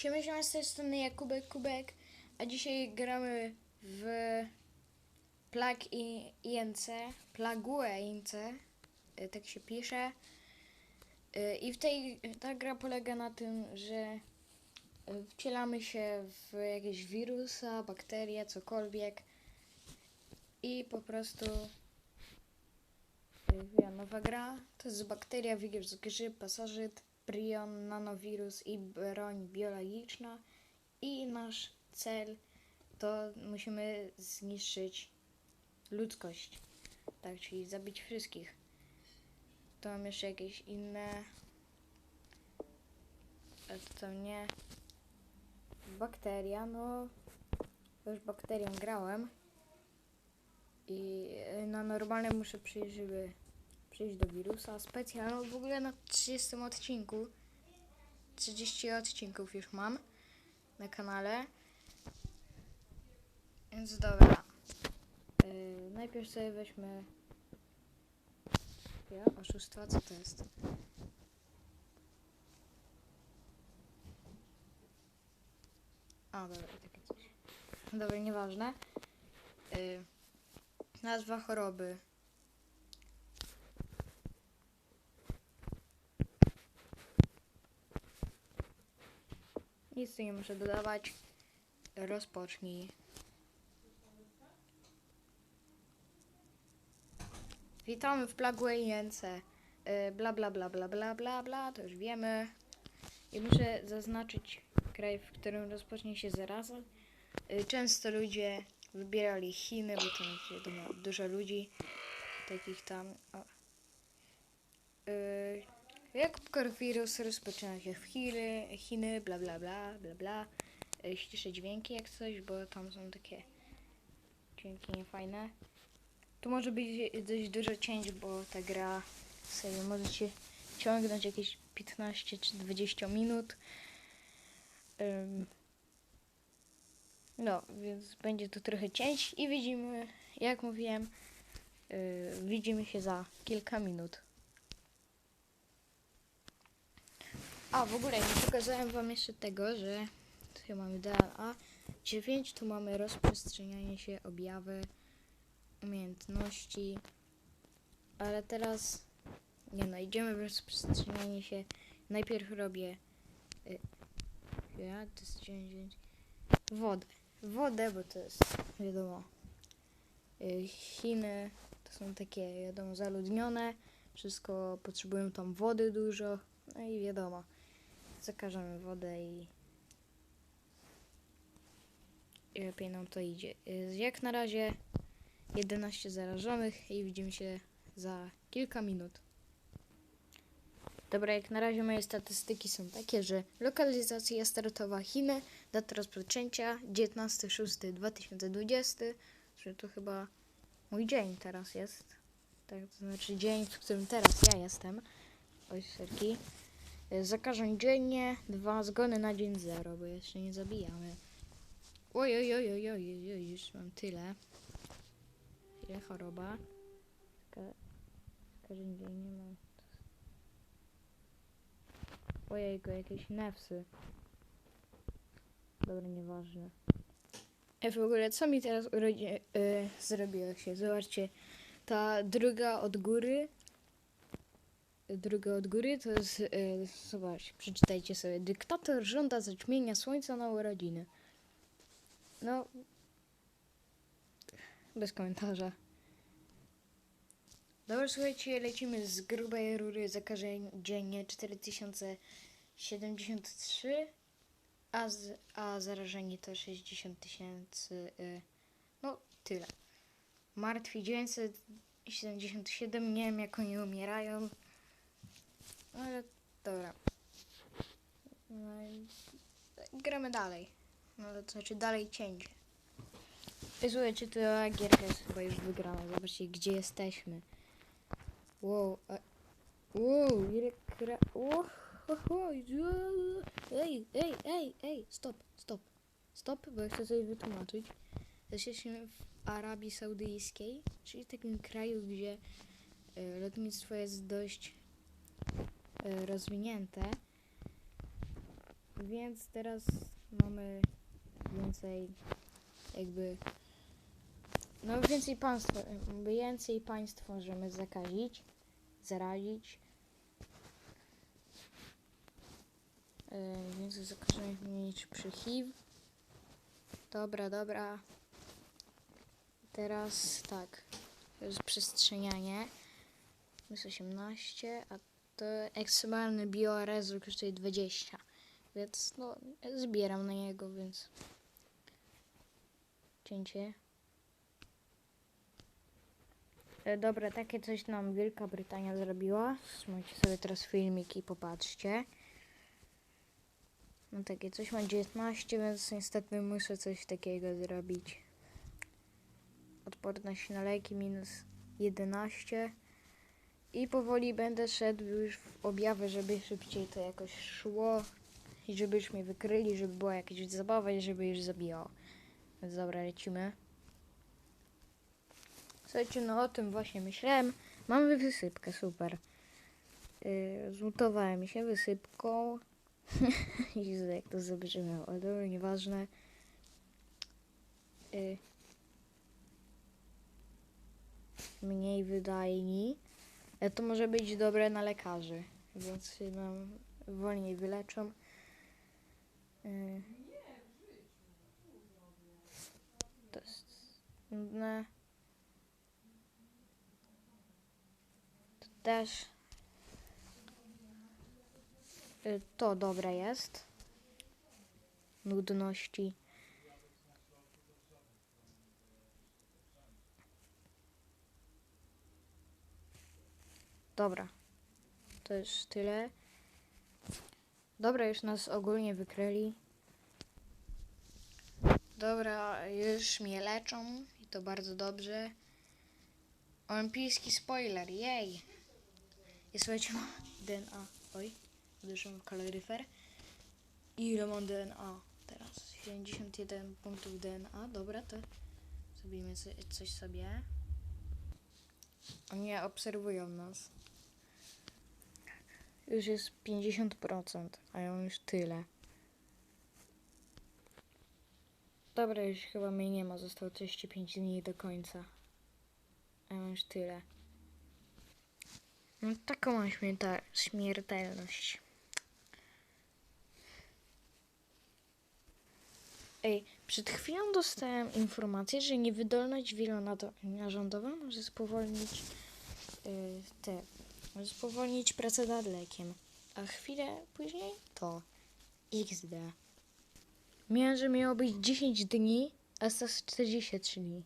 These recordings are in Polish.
Siemia, z tej strony Jakubek Kubek, a dzisiaj gramy w Plag INC, Plague INC, y, tak się pisze. Y, I w tej, ta gra polega na tym, że wcielamy się w jakieś wirusa, bakterie, cokolwiek i po prostu y, nowa gra. To jest bakteria, wirus, grzyb, pasożyt, prion, nanowirus i broń biologiczna. I nasz cel to musimy zniszczyć ludzkość. Tak, czyli zabić wszystkich. To mam jeszcze jakieś inne. A to nie. Bakteria, no. Już bakterią grałem. I y, na normalne muszę przyjść, żeby przejść do wirusa. Specjalną w ogóle na 30 odcinku. 30 odcinków już mam na kanale. Więc dobra. Yy, najpierw sobie weźmy. Ja, oszustwa, co to jest? A, dobra, takie coś. Dobra, nieważne. Yy, nazwa choroby. Nic tu nie muszę dodawać. Rozpocznij. Witamy w Plaguejence. Bla bla bla bla bla bla bla, to już wiemy. I muszę zaznaczyć kraj, w którym rozpocznie się zaraza. Y, Często ludzie wybierali Chiny, bo tam jest wiadomo dużo ludzi. Takich tam. O. Jak koronawirus rozpoczyna się w Chiny, Chiny, bla bla bla, bla bla. Ściszę dźwięki jak coś, bo tam są takie dźwięki niefajne. Tu może być dość dużo cięć, bo ta gra sobie możecie ciągnąć jakieś 15 czy 20 minut. Ym, no, więc będzie tu trochę cięć i widzimy, jak mówiłem, yy, widzimy się za kilka minut. A, w ogóle nie pokazałem wam jeszcze tego, że tu mamy DLA 9, tu mamy rozprzestrzenianie się, objawy, umiejętności, ale teraz nie no, idziemy w rozprzestrzenianie się. Najpierw robię y, ja, to jest 9, wodę. Wodę, bo to jest wiadomo y, Chiny to są takie wiadomo zaludnione, wszystko potrzebują tam wody dużo, no i wiadomo zakażemy wodę i i lepiej nam to idzie. Jak na razie 11 zarażonych i widzimy się za kilka minut. Dobra, jak na razie moje statystyki są takie, że lokalizacja startowa Chiny, data rozpoczęcia 19.06.2020, że to chyba mój dzień teraz jest. Tak, to znaczy dzień, w którym teraz ja jestem. Oj, serki. Y, Zakażeń dziennie, dwa zgony na dzień zero, bo jeszcze nie zabijamy. Oj, oj, oj, oj, oj, oj, już mam tyle. Ile choroba? Ka- Każdy dzień nie mam. Ojejku, jakieś nefsy. Dobra, nieważne. E, w ogóle, co mi teraz urodzi- y, zrobiło się? Zobaczcie, ta druga od góry. Druga od góry to jest, y, zobacz, przeczytajcie sobie. Dyktator żąda zaćmienia słońca na urodziny. No, bez komentarza. Dobra, słuchajcie, lecimy z grubej rury zakażeń dziennie 4073, a, z, a zarażeni to 60 tysięcy. Y, no, tyle. Martwi 977, nie wiem jak oni umierają. Ale dobra. No i gramy dalej. No to znaczy dalej cięcie. Słuchajcie, to gierka jest chyba już wygrana. Zobaczcie, gdzie jesteśmy. Wow, a... wow, ile kra... Wow, ho, ho, ju- ej, ej, ej, ej, stop, stop, stop, bo ja chcę coś wytłumaczyć. Jesteśmy w Arabii Saudyjskiej, czyli takim kraju, gdzie e, lotnictwo jest dość rozwinięte. Więc teraz mamy więcej jakby no więcej państw, więcej państw możemy zakazić, zarazić. Yy, więcej zakażonych niż przy HIV. Dobra, dobra. Teraz tak. To jest przestrzenianie. Jest 18, a to ekstremalny biorezu kosztuje 20. Więc no, zbieram na niego, więc cięcie. E, Dobra, takie coś nam Wielka Brytania zrobiła. Słuchajcie sobie teraz filmik i popatrzcie. No takie coś ma 19, więc niestety muszę coś takiego zrobić. Odporność na leki minus 11. I powoli będę szedł już w objawy, żeby szybciej to jakoś szło. I żeby już mnie wykryli, żeby była jakaś zabawa i żeby już zabijało. Więc dobra, lecimy. Słuchajcie, no o tym właśnie myślałem. Mamy wysypkę, super. Yy, zmutowałem się wysypką. Jezu, jak to zabrzmiało, ale dobra, nieważne. Yy, mniej wydajni. E, To może być dobre na lekarzy, więc się nam wolniej wyleczą. Yy. To jest nudne. To też. Y, To dobre jest. Nudności. Dobra. To już tyle. Dobra, już nas ogólnie wykryli. Dobra, już mnie leczą i to bardzo dobrze. Olimpijski spoiler, jej! I słuchajcie, mam DNA. Oj, uderzyłem w kaloryfer. Ile mam DNA teraz? 71 punktów DNA. Dobra, to zrobimy co- coś sobie. Oni obserwują nas. Już jest 50%, a ja już tyle. Dobra, już chyba mnie nie ma. Zostało 35 dni do końca. A ja już tyle. No taką mam śmierta- śmiertelność. Ej, przed chwilą dostałem informację, że niewydolność wielonarządowa może spowolnić yy, te, spowolnić pracę nad lekiem. A chwilę później to XD. Miałem, że miało być 10 dni, a teraz 43 dni.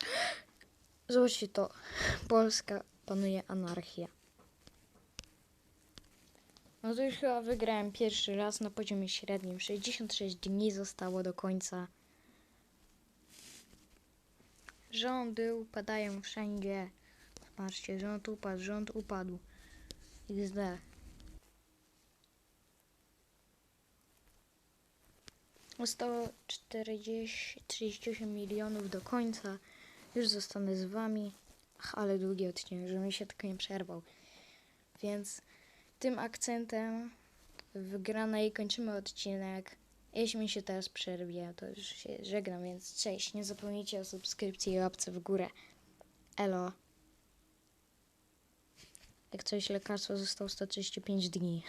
Zobaczcie to. Polska panuje anarchia. No to już chyba wygrałem pierwszy raz na poziomie średnim. 66 dni zostało do końca. Rządy upadają wszędzie. Patrzcie, rząd upadł, rząd upadł. XD. Zostało 40, 38 milionów do końca. Już zostanę z wami. Ach, ale długi odcinek, że mi się tylko nie przerwał. Więc tym akcentem wygranej kończymy odcinek. Jeśli mi się teraz przerwie, to już się żegnam, więc cześć. Nie zapomnijcie o subskrypcji i łapce w górę. Elo. Jak coś lekarstwo zostało 135 dni.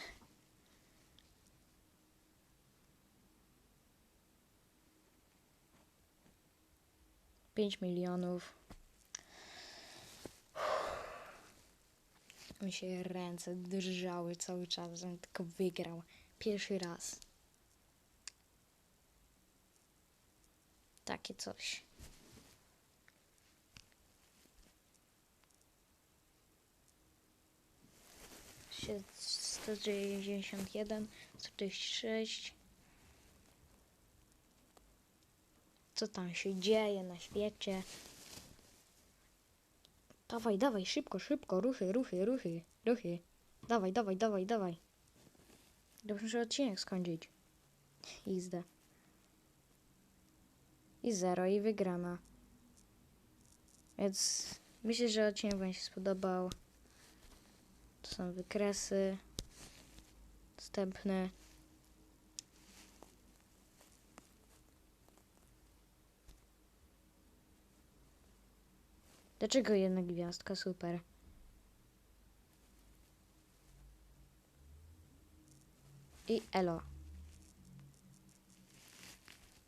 Pięć milionów. Mi się ręce drżały cały czas, żebym tylko wygrał. Pierwszy raz. Takie coś. 191, 146. Co tam się dzieje na świecie? Dawaj, dawaj, szybko, szybko, ruchy, ruchy, ruchy, ruchy. Dawaj, dawaj, dawaj, dawaj. Dobrze, muszę odcinek skończyć. Izdę. I zero, i wygrana. Więc myślę, że odcinek Wam się spodobał. To są wykresy. Następne. Dlaczego jedna gwiazdka? Super. I elo.